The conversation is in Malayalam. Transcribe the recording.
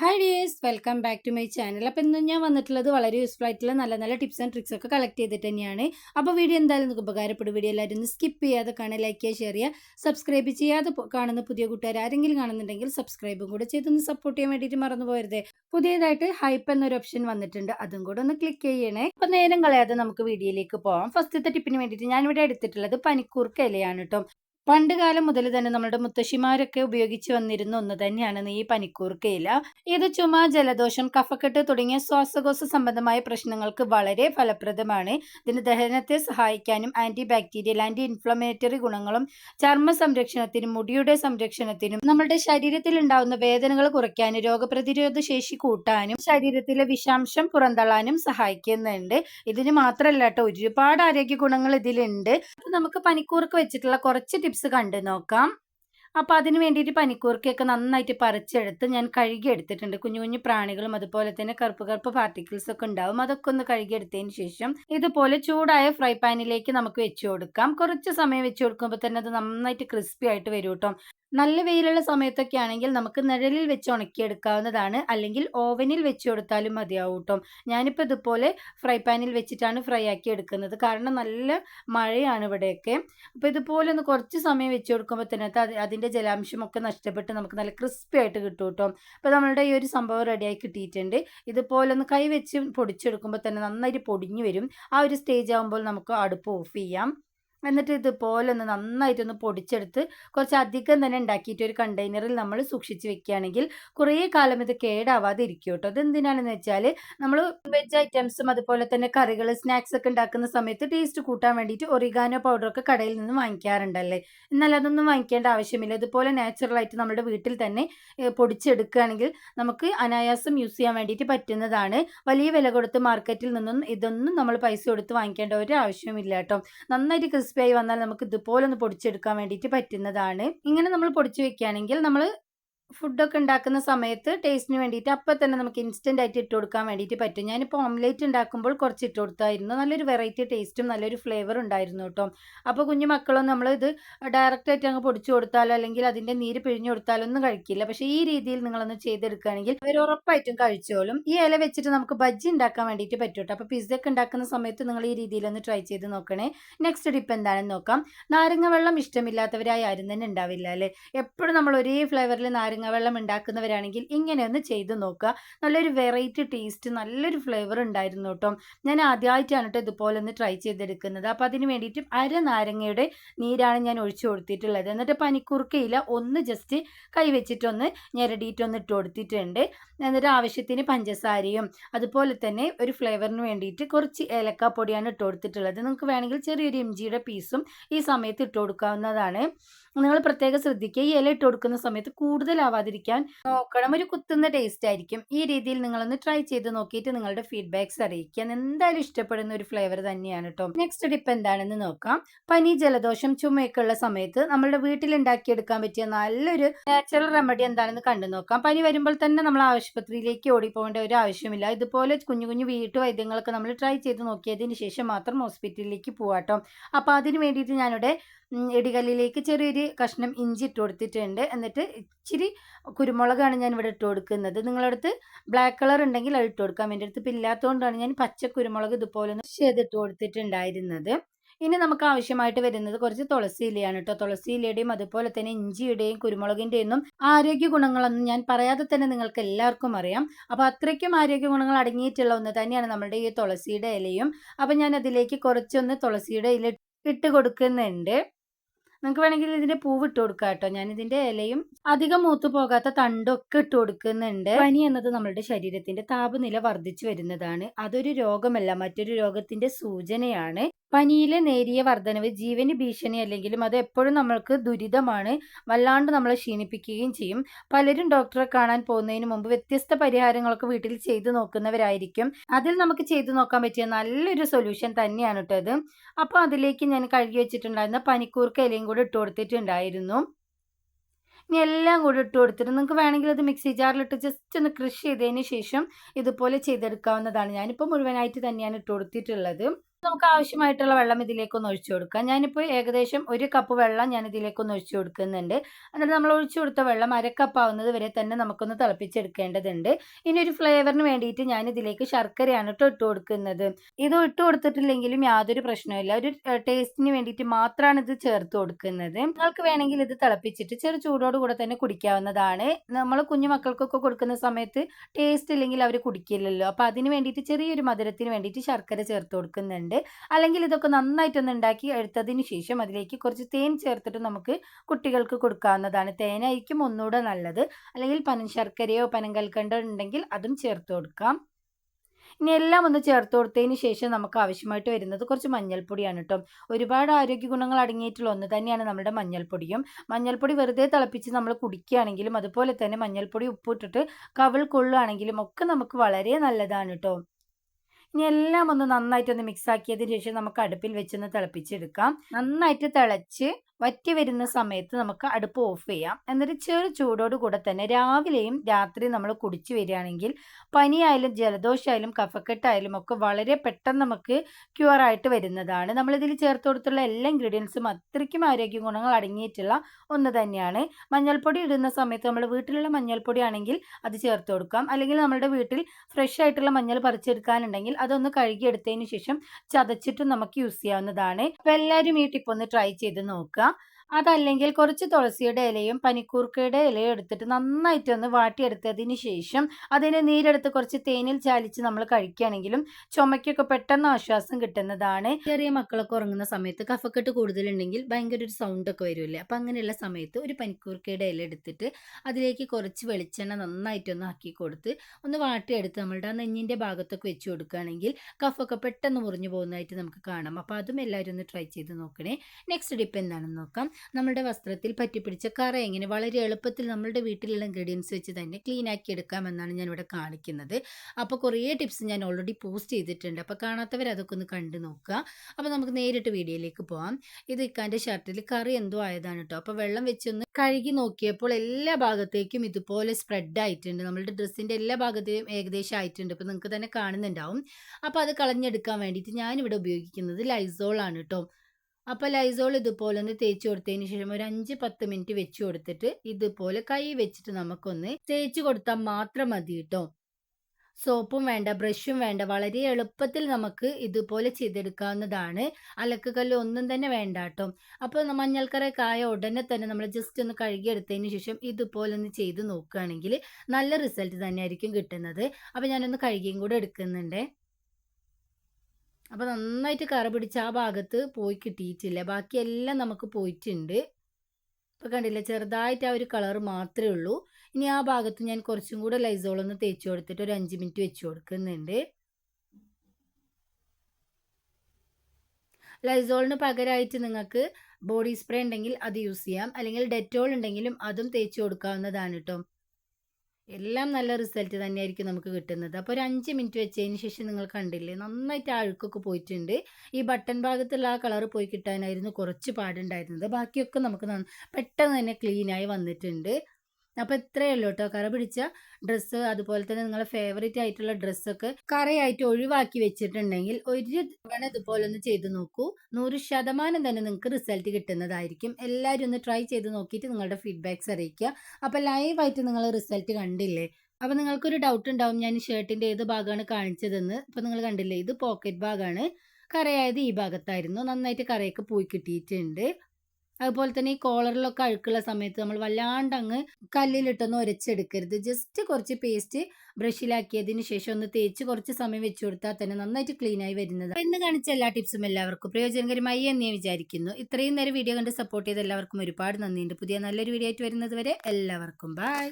Hi dears welcome back to my channel അപ്പോൾ ഇന്ന് ഞാൻ വന്നിട്ടുള്ളത് വളരെ യൂസ്ഫുൾ ആയിട്ടുള്ള നല്ല നല്ല ടിപ്സ് ആൻഡ് ട്രിക്സ് ഒക്കെ കളക്ട് ചെയ്തിട്ട് തന്നെയാണ്. അപ്പോൾ വീഡിയോ എന്തായാലും നിങ്ങൾക്ക് ഉപകാരപ്പെടും. വീഡിയോ എല്ലാവരും ഒന്ന് സ്കിപ്പ് ചെയ്യാതെ കാണുക ലൈക്ക് ചെയ്യുക ഷെയർ ചെയ്യുക. സബ്സ്ക്രൈബ് ചെയ്യാതെ കാണുന്ന പുതിയ കൂട്ടുകാർ ആരെങ്കിലും കാണുന്നുണ്ടെങ്കിൽ സബ്സ്ക്രൈബും കൂടെ ചെയ്തൊന്ന് സപ്പോർട്ട് ചെയ്യാൻ വേണ്ടിയിട്ട് മറന്നു പോയത് പുതിയതായിട്ട് ഹൈപ്പ് എന്നൊരു ഓപ്ഷൻ വന്നിട്ടുണ്ട്. അതും കൂടെ ഒന്ന് ക്ലിക്ക് ചെയ്യണേ. അപ്പോൾ നേരം കളയാതെ നമുക്ക് വീഡിയോയിലേക്ക് പോകാം ഫസ്റ്റത്തെ ടിപ്പിന് വേണ്ടിയിട്ട് ഞാനിവിടെ എടുത്തിട്ടുള്ളത് പനിക്കൂർക്ക ഇലയാണ് കേട്ടോ പണ്ട് കാലം മുതൽ തന്നെ നമ്മുടെ മുത്തശ്ശിമാരൊക്കെ ഉപയോഗിച്ച് വന്നിരുന്ന ഒന്ന് തന്നെയാണ് ഈ പനിക്കൂർക്കയില. ഇത് ചുമ ജലദോഷം കഫക്കെട്ട് തുടങ്ങിയ ശ്വാസകോശ സംബന്ധമായ പ്രശ്നങ്ങൾക്ക് വളരെ ഫലപ്രദമാണ്. ഇതിന് ദഹനത്തെ സഹായിക്കാനും ആന്റി ബാക്ടീരിയൽ ആന്റി ഇൻഫ്ലമേറ്ററി ഗുണങ്ങളും ചർമ്മ സംരക്ഷണത്തിനും മുടിയുടെ സംരക്ഷണത്തിനും നമ്മുടെ ശരീരത്തിൽ ഉണ്ടാവുന്ന വേദനകൾ കുറയ്ക്കാനും രോഗപ്രതിരോധ ശേഷി കൂട്ടാനും ശരീരത്തിലെ വിഷാംശം പുറന്തള്ളാനും സഹായിക്കുന്നുണ്ട്. ഇതിന് മാത്രമല്ല കേട്ടോ ഒരുപാട് ആരോഗ്യ ഗുണങ്ങൾ ഇതിലുണ്ട്. നമുക്ക് പനിക്കൂർക്ക് വെച്ചിട്ടുള്ള കുറച്ച് ടിപ്സ് കണ്ടു നോക്കാം. അപ്പോൾ അതിന് വേണ്ടിയിട്ട് പനിക്കൂർക്കയൊക്കെ നന്നായിട്ട് പറിച്ചെടുത്ത് ഞാൻ കഴുകി എടുത്തിട്ടുണ്ട് കുഞ്ഞു കുഞ്ഞു പ്രാണികളും അതുപോലെ തന്നെ കറുപ്പ് കറുപ്പ് പാർട്ടിക്കിൾസ് ഒക്കെ ഉണ്ടാവും. അതൊക്കെ ഒന്ന് കഴുകിയെടുത്തതിന് ശേഷം ഇതുപോലെ ചൂടായ ഫ്രൈ പാനിലേക്ക് നമുക്ക് വെച്ച് കൊടുക്കാം. കുറച്ച് സമയം വെച്ച് കൊടുക്കുമ്പോൾ തന്നെ അത് നന്നായിട്ട് ക്രിസ്പി ആയിട്ട് വരും കേട്ടോ. നല്ല വെയിലുള്ള സമയത്തൊക്കെ ആണെങ്കിൽ നമുക്ക് നിഴലിൽ വെച്ച് ഉണക്കിയെടുക്കാവുന്നതാണ്. അല്ലെങ്കിൽ ഓവനിൽ വെച്ച് കൊടുത്താലും മതിയാവും കേട്ടോ. ഞാനിപ്പോൾ ഇതുപോലെ ഫ്രൈ പാനിൽ വെച്ചിട്ടാണ് ഫ്രൈ ആക്കി എടുക്കുന്നത്. കാരണം നല്ല മഴയാണ് ഇവിടെയൊക്കെ. അപ്പോൾ ഇതുപോലെ ഒന്ന് കുറച്ച് സമയം വെച്ച് കൊടുക്കുമ്പോൾ തന്നെ അത് അതിന്റെ ജലാംശമൊക്കെ നഷ്ടപ്പെട്ട് നമുക്ക് നല്ല ക്രിസ്പി ആയിട്ട് കിട്ടും കേട്ടോ. അപ്പോൾ നമ്മളുടെ ഈ ഒരു സംഭവം റെഡിയായി കിട്ടിയിട്ടുണ്ട്. ഇതുപോലെ ഒന്ന് കൈ വെച്ച് പൊടിച്ചെടുക്കുമ്പോൾ തന്നെ നന്നായിട്ട് പൊടിഞ്ഞു വരും. ആ ഒരു സ്റ്റേജ് ആകുമ്പോൾ നമുക്ക് അടുപ്പ് ഓഫ് ചെയ്യാം. എന്നിട്ട് ഇതുപോലെ ഒന്ന് നന്നായിട്ടൊന്ന് പൊടിച്ചെടുത്ത് കുറച്ച് അധികം തന്നെ ഉണ്ടാക്കിയിട്ട് ഒരു കണ്ടെയ്നറിൽ നമ്മൾ സൂക്ഷിച്ച് വെക്കുകയാണെങ്കിൽ കുറേ കാലം ഇത് കേടാവാതെ ഇരിക്കും കേട്ടോ. അതെന്തിനാണെന്ന് വെച്ചാൽ നമ്മൾ വെജ് ഐറ്റംസും അതുപോലെ തന്നെ കറികൾ സ്നാക്സ് ഒക്കെ ഉണ്ടാക്കുന്ന സമയത്ത് ടേസ്റ്റ് കൂട്ടാൻ വേണ്ടിയിട്ട് ഒറിഗാനോ പൗഡറൊക്കെ കടയിൽ നിന്ന് വാങ്ങിക്കാറുണ്ടല്ലേ. എന്നാൽ അതൊന്നും വാങ്ങിക്കേണ്ട ആവശ്യമില്ല. ഇതുപോലെ നാച്ചുറലായിട്ട് നമ്മുടെ വീട്ടിൽ തന്നെ പൊടിച്ചെടുക്കുകയാണെങ്കിൽ നമുക്ക് അനായാസം യൂസ് ചെയ്യാൻ വേണ്ടിയിട്ട് പറ്റുന്നതാണ്. വലിയ വില കൊടുത്ത് മാർക്കറ്റിൽ നിന്നും ഇതൊന്നും നമ്മൾ പൈസ കൊടുത്ത് വാങ്ങിക്കേണ്ട ഒരു ആവശ്യമില്ല കേട്ടോ. നന്നായിട്ട് ക്രിസ്പി വന്നാൽ നമുക്ക് ഇതുപോലെ ഒന്ന് പൊടിച്ചെടുക്കാൻ വേണ്ടിയിട്ട് പറ്റുന്നതാണ്. ഇങ്ങനെ നമ്മൾ പൊടിച്ചു വെക്കുകയാണെങ്കിൽ നമ്മൾ ഫുഡൊക്കെ ഉണ്ടാക്കുന്ന സമയത്ത് ടേസ്റ്റിന് വേണ്ടിയിട്ട് അപ്പം തന്നെ നമുക്ക് ഇൻസ്റ്റന്റ് ആയിട്ട് ഇട്ട് കൊടുക്കാൻ വേണ്ടിയിട്ട് പറ്റും. ഞാനിപ്പോൾ ഓംലേറ്റ് ഉണ്ടാക്കുമ്പോൾ കുറച്ച് ഇട്ട് കൊടുത്തായിരുന്നു. നല്ലൊരു വെറൈറ്റി ടേസ്റ്റും നല്ലൊരു ഫ്ലേവർ ഉണ്ടായിരുന്നു കേട്ടോ. അപ്പോൾ കുഞ്ഞു മക്കളൊന്നും നമ്മൾ ഇത് ഡയറക്റ്റ് ആയിട്ട് അങ്ങ് പൊടിച്ചു കൊടുത്താലോ അല്ലെങ്കിൽ അതിന്റെ നീര് പിഴിഞ്ഞു കൊടുത്താലോ ഒന്നും കഴിക്കില്ല. പക്ഷേ ഈ രീതിയിൽ നിങ്ങളൊന്ന് ചെയ്തെടുക്കുകയാണെങ്കിൽ അവർ ഉറപ്പായിട്ടും കഴിച്ചോളും. ഈ ഇല വെച്ചിട്ട് നമുക്ക് ബജ്ജി ഉണ്ടാക്കാൻ വേണ്ടിയിട്ട് പറ്റും കേട്ടോ. അപ്പോൾ പിസ്സ ഒക്കെ ഉണ്ടാക്കുന്ന സമയത്ത് നിങ്ങൾ ഈ രീതിയിലൊന്ന് ട്രൈ ചെയ്ത് നോക്കണേ. നെക്സ്റ്റ് ഡിപ്പ് എന്താണെന്ന് നോക്കാം. നാരങ്ങ വെള്ളം ഇഷ്ടമില്ലാത്തവരായി ആരും തന്നെ ഉണ്ടാവില്ല അല്ലേ? എപ്പോഴും നമ്മൾ ഒരേ ഫ്ലേവറിൽ നാരങ്ങ വെള്ളം ഉണ്ടാക്കുന്നവരാണെങ്കിൽ ഇങ്ങനെ ഒന്ന് ചെയ്ത് നോക്കുക. നല്ലൊരു വെറൈറ്റി ടേസ്റ്റ് നല്ലൊരു ഫ്ലേവർ ഉണ്ടായിരുന്നു കേട്ടോ. ഞാൻ ആദ്യമായിട്ടാണ് കേട്ടോ ഇതുപോലെ ഒന്ന് ട്രൈ ചെയ്തെടുക്കുന്നത്. അപ്പോൾ അതിന് വേണ്ടിയിട്ട് അര നാരങ്ങയുടെ നീരാണ് ഞാൻ ഒഴിച്ചു കൊടുത്തിട്ടുള്ളത്. എന്നിട്ട് പനിക്കൂർക്കയില ഒന്ന് ജസ്റ്റ് കൈവച്ചിട്ടൊന്ന് ഞെരടിയിട്ടൊന്ന് ഇട്ട് കൊടുത്തിട്ടുണ്ട്. എന്നിട്ട് ആവശ്യത്തിന് പഞ്ചസാരയും അതുപോലെ തന്നെ ഒരു ഫ്ലേവറിന് വേണ്ടിയിട്ട് കുറച്ച് ഏലക്കാപ്പൊടിയാണ് ഇട്ട് കൊടുത്തിട്ടുള്ളത്. നിങ്ങൾക്ക് വേണമെങ്കിൽ ചെറിയൊരു ഇഞ്ചിയുടെ പീസും ഈ സമയത്ത് ഇട്ട് കൊടുക്കാവുന്നതാണ്. നിങ്ങൾ പ്രത്യേകം ശ്രദ്ധിക്കുക. ഈ ഇല ഇട്ട് കൊടുക്കുന്ന സമയത്ത് കൂടുതലാവാതിരിക്കാൻ നോക്കണം. ഒരു കുത്തുന്ന ടേസ്റ്റ് ആയിരിക്കും. ഈ രീതിയിൽ നിങ്ങളൊന്ന് ട്രൈ ചെയ്ത് നോക്കിയിട്ട് നിങ്ങളുടെ ഫീഡ്ബാക്സ് അറിയിക്കുക. എന്തായാലും ഇഷ്ടപ്പെടുന്ന ഒരു ഫ്ലേവർ തന്നെയാണ് കേട്ടോ നെക്സ്റ്റ് ടിപ്പ് എന്താണെന്ന് നോക്കാം. പനി ജലദോഷം ചുമയൊക്കെ ഉള്ള സമയത്ത് നമ്മളുടെ വീട്ടിൽ ഉണ്ടാക്കിയെടുക്കാൻ പറ്റിയ നല്ലൊരു നാച്ചുറൽ റെമഡി എന്താണെന്ന് കണ്ടു നോക്കാം. പനി വരുമ്പോൾ തന്നെ നമ്മൾ ആശുപത്രിയിലേക്ക് ഓടിപ്പോകേണ്ട ഒരു ആവശ്യമില്ല. ഇതുപോലെ കുഞ്ഞു കുഞ്ഞു വീട്ടുവൈദ്യങ്ങളൊക്കെ നമ്മൾ ട്രൈ ചെയ്ത് നോക്കിയതിന് ശേഷം മാത്രം ഹോസ്പിറ്റലിലേക്ക് പോവാട്ടോ. അപ്പോൾ അതിന് വേണ്ടിയിട്ട് ഞാനിവിടെ ഇടികല്ലിലേക്ക് ചെറിയൊരു കഷ്ണം ഇഞ്ചി ഇട്ട് കൊടുത്തിട്ടുണ്ട്. എന്നിട്ട് ഇച്ചിരി കുരുമുളകാണ് ഞാൻ ഇവിടെ ഇട്ട് കൊടുക്കുന്നത്. നിങ്ങളടുത്ത് ബ്ലാക്ക് കളർ ഉണ്ടെങ്കിൽ അത് ഇട്ട് കൊടുക്കാം. എന്റെ അടുത്ത് ഇപ്പം ഇല്ലാത്തതുകൊണ്ടാണ് ഞാൻ പച്ച കുരുമുളക് ഇതുപോലെ ഒന്ന് ചെയ്തിട്ട് കൊടുത്തിട്ടുണ്ടായിരുന്നത്. ഇനി നമുക്ക് ആവശ്യമായിട്ട് വരുന്നത് കുറച്ച് തുളസി ഇലയാണ് കേട്ടോ. തുളസി ഇലയുടെയും അതുപോലെ തന്നെ ഇഞ്ചിയുടെയും കുരുമുളകിന്റെയൊന്നും ആരോഗ്യ ഗുണങ്ങളൊന്നും ഞാൻ പറയാതെ തന്നെ നിങ്ങൾക്ക് എല്ലാവർക്കും അറിയാം. അപ്പോൾ അത്രയ്ക്കും ആരോഗ്യ ഗുണങ്ങൾ അടങ്ങിയിട്ടുള്ള ഒന്ന് തന്നെയാണ് നമ്മുടെ ഈ തുളസിയുടെ ഇലയും. അപ്പോൾ ഞാൻ അതിലേക്ക് കുറച്ചൊന്ന് തുളസിയുടെ ഇല ഇട്ട് കൊടുക്കുന്നുണ്ട്. നിങ്ങൾക്ക് വേണമെങ്കിൽ ഇതിന്റെ പൂവ് ഇട്ട് കൊടുക്കാം കേട്ടോ. ഞാൻ ഇതിന്റെ ഇലയും അധികം മൂത്തു പോകാത്ത തണ്ടും ഒക്കെ ഇട്ട് കൊടുക്കുന്നുണ്ട്. പനി എന്നത് നമ്മുടെ ശരീരത്തിന്റെ താപനില വർദ്ധിച്ചു വരുന്നതാണ്. അതൊരു രോഗമല്ല മറ്റൊരു രോഗത്തിന്റെ സൂചനയാണ്. പനിയിലെ നേരിയ വർധനവ് ജീവന് ഭീഷണി അല്ലെങ്കിലും അത് എപ്പോഴും നമ്മൾക്ക് ദുരിതമാണ്. വല്ലാണ്ട് നമ്മളെ ക്ഷീണിപ്പിക്കുകയും ചെയ്യും. പലരും ഡോക്ടറെ കാണാൻ പോകുന്നതിന് മുമ്പ് വ്യത്യസ്ത പരിഹാരങ്ങളൊക്കെ വീട്ടിൽ ചെയ്തു നോക്കുന്നവരായിരിക്കും. അതിൽ നമുക്ക് ചെയ്തു നോക്കാൻ പറ്റിയ നല്ലൊരു സൊല്യൂഷൻ തന്നെയാണ് കേട്ടോ അപ്പോൾ അതിലേക്ക് ഞാൻ കഴുകി വെച്ചിട്ടുണ്ടായിരുന്ന പനിക്കൂർക്ക ഇലയും കൂടി ഇട്ട് കൊടുത്തിട്ടുണ്ടായിരുന്നു. ഇനി എല്ലാം കൂടി ഇട്ട് കൊടുത്തിട്ട് നിങ്ങൾക്ക് വേണമെങ്കിൽ അത് മിക്സി ജാറിലിട്ട് ജസ്റ്റ് ഒന്ന് കൃഷി ചെയ്തതിന് ശേഷം ഇതുപോലെ ചെയ്തെടുക്കാവുന്നതാണ്. ഞാനിപ്പോൾ മുഴുവനായിട്ട് തന്നെയാണ് ഇട്ട് കൊടുത്തിട്ടുള്ളത്. നമുക്ക് ആവശ്യമായിട്ടുള്ള വെള്ളം ഇതിലേക്കൊന്ന് ഒഴിച്ചു കൊടുക്കാം. ഞാനിപ്പോൾ ഏകദേശം ഒരു കപ്പ് വെള്ളം ഞാൻ ഇതിലേക്കൊന്ന് ഒഴിച്ചു കൊടുക്കുന്നുണ്ട്. എന്നിട്ട് നമ്മൾ ഒഴിച്ചു കൊടുത്ത വെള്ളം അരക്കപ്പാവുന്നത് വരെ തന്നെ നമുക്കൊന്ന് തിളപ്പിച്ചെടുക്കേണ്ടതുണ്ട്. ഇനി ഒരു ഫ്ലേവറിന് വേണ്ടിയിട്ട് ഞാൻ ഇതിലേക്ക് ശർക്കരയാണ് കേട്ടോ ഇട്ട് കൊടുക്കുന്നത്. ഇത് ഇട്ട് കൊടുത്തിട്ടില്ലെങ്കിലും യാതൊരു പ്രശ്നമില്ല ഒരു ടേസ്റ്റിന് വേണ്ടിയിട്ട് മാത്രമാണ് ഇത് ചേർത്ത് കൊടുക്കുന്നത്. നിങ്ങൾക്ക് വേണമെങ്കിൽ ഇത് തിളപ്പിച്ചിട്ട് ചെറു ചൂടോട് കൂടെ തന്നെ കുടിക്കാവുന്നതാണ്. നമ്മൾ കുഞ്ഞു മക്കൾക്കൊക്കെ കൊടുക്കുന്ന സമയത്ത് ടേസ്റ്റ് ഇല്ലെങ്കിൽ അവർ കുടിക്കില്ലല്ലോ. അപ്പോൾ അതിന് വേണ്ടിയിട്ട് ചെറിയൊരു മധുരത്തിന് വേണ്ടിയിട്ട് ശർക്കര ചേർത്ത് കൊടുക്കുന്നുണ്ട്. അല്ലെങ്കിൽ ഇതൊക്കെ നന്നായിട്ടൊന്ന് ഉണ്ടാക്കി എടുത്തതിന് ശേഷം അതിലേക്ക് കുറച്ച് തേൻ ചേർത്തിട്ട് നമുക്ക് കുട്ടികൾക്ക് കൊടുക്കാവുന്നതാണ്. തേനായിരിക്കും ഒന്നുകൂടെ നല്ലത്. അല്ലെങ്കിൽ പനം ശർക്കരയോ പനങ്കൽക്കണ്ടോ ഉണ്ടെങ്കിൽ അതും ചേർത്ത് കൊടുക്കാം. ഇനി എല്ലാം ഒന്ന് ചേർത്ത് കൊടുത്തതിന് ശേഷം നമുക്ക് ആവശ്യമായിട്ട് വരുന്നത് കുറച്ച് മഞ്ഞൾപ്പൊടിയാണ് കേട്ടോ. ഒരുപാട് ആരോഗ്യ ഗുണങ്ങൾ അടങ്ങിയിട്ടുള്ള ഒന്ന് തന്നെയാണ് നമ്മുടെ മഞ്ഞൾപ്പൊടിയും. മഞ്ഞൾപ്പൊടി വെറുതെ തിളപ്പിച്ച് നമ്മൾ കുടിക്കുകയാണെങ്കിലും അതുപോലെ തന്നെ മഞ്ഞൾപ്പൊടി ഉപ്പിട്ടിട്ട് കവിൾ കൊള്ളുകയാണെങ്കിലും ഒക്കെ നമുക്ക് വളരെ നല്ലതാണ് കേട്ടോ. ഇനി എല്ലാം ഒന്ന് മിക്സ് ആക്കിയതിന് ശേഷം നമുക്ക് അടുപ്പിൽ വെച്ചൊന്ന് തിളപ്പിച്ചെടുക്കാം. നന്നായിട്ട് തിളച്ച് വറ്റി വരുന്ന സമയത്ത് നമുക്ക് അടുപ്പ് ഓഫ് ചെയ്യാം. എന്നിട്ട് ചെറു ചൂടോട് കൂടെ തന്നെ രാവിലെയും രാത്രി നമ്മൾ കുടിച്ചു വരികയാണെങ്കിൽ പനിയായാലും ജലദോഷമായാലും കഫക്കെട്ടായാലും ഒക്കെ വളരെ പെട്ടെന്ന് നമുക്ക് ക്യൂർ ആയിട്ട് വരുന്നതാണ്. നമ്മളിതിൽ ചേർത്ത് കൊടുത്തുള്ള എല്ലാ ഇൻഗ്രീഡിയൻസും അത്രയ്ക്കും ആരോഗ്യ ഗുണങ്ങൾ അടങ്ങിയിട്ടുള്ള ഒന്ന് തന്നെയാണ്. മഞ്ഞൾപ്പൊടി ഇടുന്ന സമയത്ത് നമ്മൾ വീട്ടിലുള്ള മഞ്ഞൾപ്പൊടി ആണെങ്കിൽ അത് ചേർത്ത് കൊടുക്കാം. അല്ലെങ്കിൽ നമ്മുടെ വീട്ടിൽ ഫ്രഷ് ആയിട്ടുള്ള മഞ്ഞൾ പറിച്ചെടുക്കാനുണ്ടെങ്കിൽ അതൊന്ന് കഴുകിയെടുത്തതിന് ശേഷം ചതച്ചിട്ടും നമുക്ക് യൂസ് ചെയ്യാവുന്നതാണ്. അപ്പോൾ എല്ലാവരും ഈ ടിപ്പ് ഒന്ന് ട്രൈ ചെയ്ത് നോക്കുക. അതല്ലെങ്കിൽ കുറച്ച് തുളസിയുടെ ഇലയും പനിക്കൂർക്കയുടെ ഇലയും എടുത്തിട്ട് നന്നായിട്ട് നന്നായിട്ടൊന്ന് വാട്ടിയെടുത്തതിന് ശേഷം അതിന് നീരെടുത്ത് കുറച്ച് തേനിൽ ചാലിച്ച് നമ്മൾ കഴിക്കുകയാണെങ്കിലും ചുമയ്ക്കൊക്കെ പെട്ടെന്ന് ആശ്വാസം കിട്ടുന്നതാണ്. ചെറിയ മക്കളൊക്കെ ഉറങ്ങുന്ന സമയത്ത് കഫക്കെട്ട് കൂടുതലുണ്ടെങ്കിൽ ഭയങ്കര ഒരു സൗണ്ട് ഒക്കെ വരുമല്ലേ? അപ്പം അങ്ങനെയുള്ള സമയത്ത് ഒരു പനിക്കൂർക്കയുടെ ഇല എടുത്തിട്ട് അതിലേക്ക് കുറച്ച് വെളിച്ചെണ്ണ നന്നായിട്ട് ഒന്ന് ആക്കി കൊടുത്ത് ഒന്ന് വാട്ടിയെടുത്ത് നമ്മളുടെ ആ നെഞ്ഞിന്റെ ഭാഗത്തൊക്കെ വെച്ച് കൊടുക്കുകയാണെങ്കിൽ കഫൊക്കെ പെട്ടെന്ന് മുറിഞ്ഞു പോകുന്നതായിട്ട് നമുക്ക് കാണാം. അപ്പോൾ അതും എല്ലാവരും ഒന്ന് ട്രൈ ചെയ്ത് നോക്കണേ. നെക്സ്റ്റ് ഡിപ്പ് എന്താണെന്ന് നോക്കാം. നമ്മുടെ വസ്ത്രത്തിൽ പറ്റിപ്പിടിച്ച കറ എങ്ങനെ വളരെ എളുപ്പത്തിൽ നമ്മളുടെ വീട്ടിലുള്ള ഇൻഗ്രീഡിയൻസ് വെച്ച് തന്നെ ക്ലീൻ ആക്കി എടുക്കാമെന്നാണ് ഇവിടെ കാണിക്കുന്നത്. അപ്പോൾ കുറേ ടിപ്സ് ഞാൻ ഓൾറെഡി പോസ്റ്റ് ചെയ്തിട്ടുണ്ട്. അപ്പോൾ കാണാത്തവർ അതൊക്കെ ഒന്ന് കണ്ടു നോക്കുക. അപ്പോൾ നമുക്ക് നേരിട്ട് വീഡിയോയിലേക്ക് പോകാം ഇത് ഇക്കാന്റെ ഷർട്ടിൽ കറി എന്തോ ആയതാണ് കേട്ടോ അപ്പോൾ വെള്ളം വെച്ചൊന്ന് കഴുകി നോക്കിയപ്പോൾ എല്ലാ ഭാഗത്തേക്കും ഇതുപോലെ സ്പ്രെഡ് ആയിട്ടുണ്ട്. നമ്മളുടെ ഡ്രസ്സിന്റെ എല്ലാ ഭാഗത്തേയും ഏകദേശം ആയിട്ടുണ്ട്. ഇപ്പോൾ നിങ്ങൾക്ക് തന്നെ കാണുന്നുണ്ടാവും. അപ്പോൾ അത് കളഞ്ഞെടുക്കാൻ വേണ്ടിയിട്ട് ഞാനിവിടെ ഉപയോഗിക്കുന്നത് ലൈസോളാണ് കേട്ടോ അപ്പോൾ ലൈസോൾ ഇതുപോലെ ഒന്ന് തേച്ച് കൊടുത്തതിന് ശേഷം ഒരു അഞ്ച് പത്ത് മിനിറ്റ് വെച്ച് കൊടുത്തിട്ട് ഇതുപോലെ കൈ വെച്ചിട്ട് നമുക്കൊന്ന് തേച്ച് കൊടുത്താൽ മാത്രം മതി കേട്ടോ സോപ്പും വേണ്ട ബ്രഷും വേണ്ട വളരെ എളുപ്പത്തിൽ നമുക്ക് ഇതുപോലെ ചെയ്തെടുക്കാവുന്നതാണ്. അലക്കുകല്ല് ഒന്നും തന്നെ വേണ്ട കേട്ടോ അപ്പോൾ മഞ്ഞൾക്കറ കായ ഉടനെ തന്നെ നമ്മൾ ജസ്റ്റ് ഒന്ന് കഴുകിയെടുത്തതിന് ശേഷം ഇതുപോലെ ഒന്ന് ചെയ്ത് നോക്കുകയാണെങ്കിൽ നല്ല റിസൾട്ട് തന്നെയായിരിക്കും കിട്ടുന്നത്. അപ്പോൾ ഞാനൊന്ന് കഴുകിയും കൂടെ എടുക്കുന്നുണ്ട്. അപ്പോൾ നന്നായിട്ട് കറ പിടിച്ച ആ ഭാഗത്ത് പോയി കിട്ടിയിട്ടില്ല. ബാക്കിയെല്ലാം നമുക്ക് പോയിട്ടുണ്ട്. ഇപ്പോൾ കണ്ടില്ല ചെറുതായിട്ട് ആ ഒരു കളർ മാത്രമേ ഉള്ളൂ. ഇനി ആ ഭാഗത്ത് ഞാൻ കുറച്ചും കൂടെ ലൈസോളൊന്ന് തേച്ച് കൊടുത്തിട്ട് ഒരു അഞ്ച് മിനിറ്റ് വെച്ച് കൊടുക്കുന്നുണ്ട്. ലൈസോളിന് പകരമായിട്ട് നിങ്ങൾക്ക് ബോഡി സ്പ്രേ ഉണ്ടെങ്കിൽ അത് യൂസ് ചെയ്യാം. അല്ലെങ്കിൽ ഡെറ്റോൾ ഉണ്ടെങ്കിലും അതും തേച്ച് കൊടുക്കാവുന്നതാണ് കേട്ടോ എല്ലാം നല്ല റിസൾട്ട് തന്നെയായിരിക്കും നമുക്ക് കിട്ടുന്നത്. അപ്പോൾ ഒരു അഞ്ച് മിനിറ്റ് വെച്ചതിന് ശേഷം നിങ്ങൾ കണ്ടില്ലേ നന്നായിട്ട് അഴുക്കൊക്കെ പോയിട്ടുണ്ട്. ഈ ബട്ടൺ ഭാഗത്തുള്ള ആ കളർ പോയി കിട്ടാനായിരുന്നു കുറച്ച് പാടുണ്ടായിരുന്നത്. ബാക്കിയൊക്കെ നമുക്ക് പെട്ടെന്ന് തന്നെ ക്ലീനായി വന്നിട്ടുണ്ട്. അപ്പോൾ ഇത്രയേ ഉള്ളൂ കേട്ടോ കറ പിടിച്ച ഡ്രസ്സ് അതുപോലെ തന്നെ നിങ്ങളെ ഫേവറേറ്റ് ആയിട്ടുള്ള ഡ്രസ്സൊക്കെ കറയായിട്ട് ഒഴിവാക്കി വെച്ചിട്ടുണ്ടെങ്കിൽ ഒരു തവണ ഇതുപോലെ ഒന്ന് ചെയ്ത് നോക്കൂ. നൂറ് ശതമാനം തന്നെ നിങ്ങൾക്ക് റിസൾട്ട് കിട്ടുന്നതായിരിക്കും. എല്ലാവരും ഒന്ന് ട്രൈ ചെയ്ത് നോക്കിയിട്ട് നിങ്ങളുടെ ഫീഡ്ബാക്ക്സ് അറിയിക്കുക. അപ്പോൾ ലൈവായിട്ട് നിങ്ങൾ റിസൾട്ട് കണ്ടില്ലേ? അപ്പോൾ നിങ്ങൾക്കൊരു ഡൗട്ട് ഉണ്ടാവും ഞാൻ ഷർട്ടിന്റെ ഏത് ഭാഗമാണ് കാണിച്ചതെന്ന്. ഇപ്പോൾ നിങ്ങൾ കണ്ടില്ലേ ഇത് പോക്കറ്റ് ഭാഗമാണ് കറയായത് ഈ ഭാഗത്തായിരുന്നു. നന്നായിട്ട് കറയൊക്കെ പോയി കിട്ടിയിട്ടുണ്ട്. അതുപോലെ തന്നെ ഈ കോളറിലൊക്കെ അഴുക്കുള്ള സമയത്ത് നമ്മൾ വല്ലാണ്ട് അങ്ങ് കല്ലിലിട്ടൊന്ന് ഉരച്ചെടുക്കരുത് ജസ്റ്റ് കുറച്ച് പേസ്റ്റ് ബ്രഷിലാക്കിയതിന് ശേഷം ഒന്ന് തേച്ച് കുറച്ച് സമയം വെച്ചു കൊടുത്താൽ തന്നെ നന്നായിട്ട് ക്ലീൻ ആയി വരുന്നത് ഇന്ന് കാണിച്ച എല്ലാ ടിപ്സും എല്ലാവർക്കും പ്രയോജനകരമായി എന്ന് ഞാൻ വിചാരിക്കുന്നു. ഇത്രയും നേരം വീഡിയോ കണ്ട് സപ്പോർട്ട് ചെയ്ത എല്ലാവർക്കും ഒരുപാട് നന്ദിയുണ്ട്. പുതിയ നല്ലൊരു വീഡിയോ ആയിട്ട് വരുന്നത് വരെ എല്ലാവർക്കും ബൈ